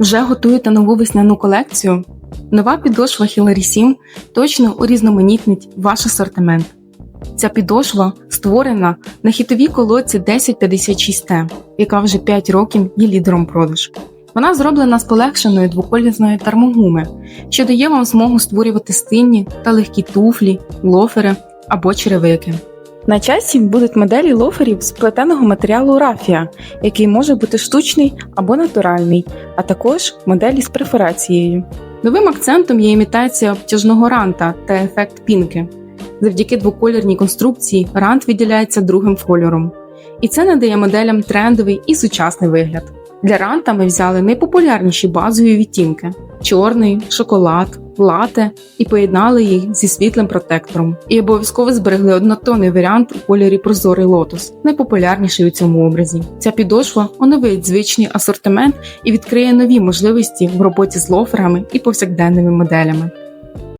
Вже готуєте нову весняну колекцію? Нова підошва Hillary 7 точно урізноманітнить ваш асортимент. Ця підошва створена на хітовій колодці 1056T, яка вже 5 років є лідером продажу. Вона зроблена з полегшеної двоколісної термогуми, що дає вам змогу створювати стильні та легкі туфлі, лофери або черевики. На часі будуть моделі лоферів з плетеного матеріалу рафія, який може бути штучний або натуральний, а також моделі з перфорацією. Новим акцентом є імітація обтяжного ранта та ефект пінки. Завдяки двокольорній конструкції рант виділяється другим кольором, і це надає моделям трендовий і сучасний вигляд. Для ранта ми взяли найпопулярніші базові відтінки: чорний, шоколад, лате і поєднали їх зі світлим протектором. І обов'язково зберегли однотонний варіант у кольорі прозорий лотос, найпопулярніший у цьому образі. Ця підошва оновить звичний асортимент і відкриє нові можливості в роботі з лоферами і повсякденними моделями.